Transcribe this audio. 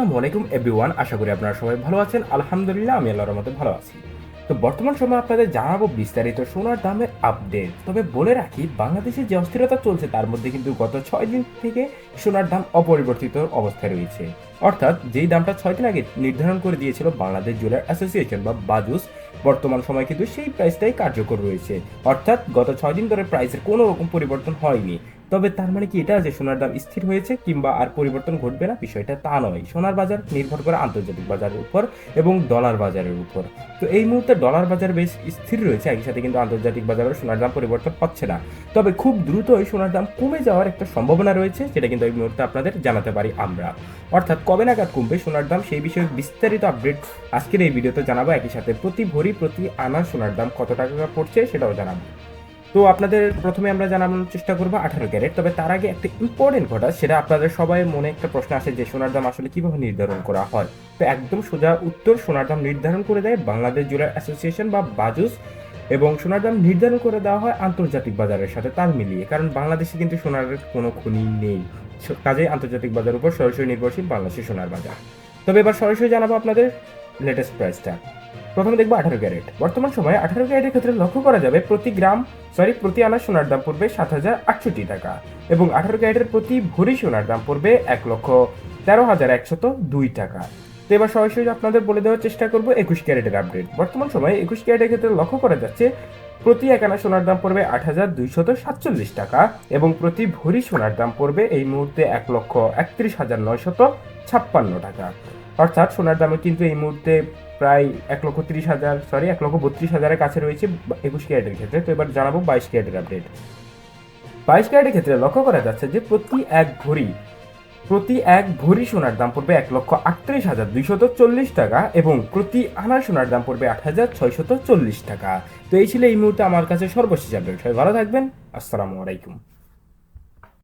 আসসালামু আলাইকুম এভরিওয়ান আশা করি আপনারা সবাই ভালো আছেন। আলহামদুলিল্লাহ, আমি আল্লাহর মতো ভালো আছি। তো বর্তমান সময়ে আপনাদের জানাব বিস্তারিত সোনার দামের আপডেট তবে বলে রাখি, বাংলাদেশে যে অস্থিরতা চলছে, তার মধ্যে কিন্তু গত ছয় দিন থেকে সোনার দাম অপরিবর্তিত অবস্থায় রয়েছে। অর্থাৎ যেই দামটা ছয় দিন আগে নির্ধারণ করে দিয়েছিল বাংলাদেশ জুয়েলার অ্যাসোসিয়েশন বা বাজুস, বর্তমান সময় কিন্তু সেই প্রাইসটাই কার্যকর রয়েছে। অর্থাৎ গত ছয় দিন ধরে প্রাইসের কোনো রকম পরিবর্তন হয়নি। তবে তার মানে কি এটা যে সোনার দাম স্থির হয়েছে কিংবা আর পরিবর্তন ঘটবে না, বিষয়টা তা নয়। সোনার বাজার নির্ভর করে আন্তর্জাতিক বাজারের উপর এবং ডলার বাজারের উপর। তো এই মুহূর্তে ডলার বাজার বেশ স্থির রয়েছে, একই সাথে কিন্তু আন্তর্জাতিক বাজারে সোনার দাম পরিবর্তন হচ্ছে না। তবে খুব দ্রুত দ্রুতই সোনার দাম কমে যাওয়ার একটা সম্ভাবনা রয়েছে, যেটা কিন্তু এই মুহূর্তে আপনাদের জানাতে পারি আমরা। অর্থাৎ কবে নাগাদ কমবে সোনার দাম সেই বিষয়ে বিস্তারিত আপডেট আজকের এই ভিডিওতে জানাব। একই সাথে প্রতি ভরি প্রতি আনা সোনার দাম কত টাকা পড়ছে সেটাও জানাব। তো আপনাদের প্রথমে আমরা জানানোর চেষ্টা করব আঠারো ক্যারেট। তবে তার আগে একটা ইম্পর্টেন্ট কথা সেটা আপনাদের সবাই মনে একটা প্রশ্ন আসে যে সোনার দাম আসলে কীভাবে নির্ধারণ করা হয়? তো একদম সোজা উত্তর, সোনার দাম নির্ধারণ করে দেয় বাংলাদেশ জুয়েলার অ্যাসোসিয়েশন বা বাজুস এবং সোনার দাম নির্ধারণ করে দেওয়া হয় আন্তর্জাতিক বাজারের সাথে তাল মিলিয়ে, কারণ বাংলাদেশে কিন্তু সোনার কোনো খনি নেই। কাজেই আন্তর্জাতিক বাজারের উপর সরাসরি নির্ভরশীল বাংলাদেশের সোনার বাজার। তবে এবার সরাসরি জানাব আপনাদের লেটেস্ট প্রাইসটা প্রথমে দেখব আঠারো ক্যারেট। বর্তমান সময়ে আঠারো ক্যারেটের ক্ষেত্রে লক্ষ্য করা যাবে প্রতি গ্রাম সরি প্রতি আনা সোনার দাম পড়বে সাত হাজার আটষট্টি টাকা এবং আঠারো ক্যারেটের প্রতি ভরি সোনার দাম পড়বে এক লক্ষ তেরো হাজার একশত দুই টাকা। তো এবার সরাসরি আপনাদের বলে দেওয়ার চেষ্টা করব একুশ ক্যারেটের আপডেট বর্তমান সময়ে একুশ ক্যারেটের ক্ষেত্রে লক্ষ্য করা যাচ্ছে প্রতি এক আনা সোনার দাম পড়বে আট হাজার দুইশত সাতচল্লিশ টাকা এবং প্রতি ভরি সোনার দাম পড়বে এই মুহূর্তে এক লক্ষ একত্রিশ হাজার নয়শত ছাপ্পান্ন টাকা। অর্থাৎ সোনার দামে কিন্তু এই মুহূর্তে প্রায় এক লক্ষ তিরিশ হাজার সরি এক লক্ষ বত্রিশ হাজারের কাছে রয়েছে একুশ ক্যারেটের ক্ষেত্রে। তো এবার জানাব বাইশ ক্যারেটের আপডেট বাইশ ক্যারেটের ক্ষেত্রে লক্ষ্য করা যাচ্ছে যে প্রতি এক ঘড়ি, প্রতি এক ভরি সোনার দাম পড়বে এক লক্ষ আটত্রিশ হাজার দুইশত চল্লিশ টাকা এবং প্রতি আনা সোনার দাম পড়বে আট হাজার ছয়শত চল্লিশ টাকা। তো এই ছিল এই মুহূর্তে আমার কাছে সর্বশেষ আপডেট সবাই ভালো থাকবেন। আসসালামু আলাইকুম।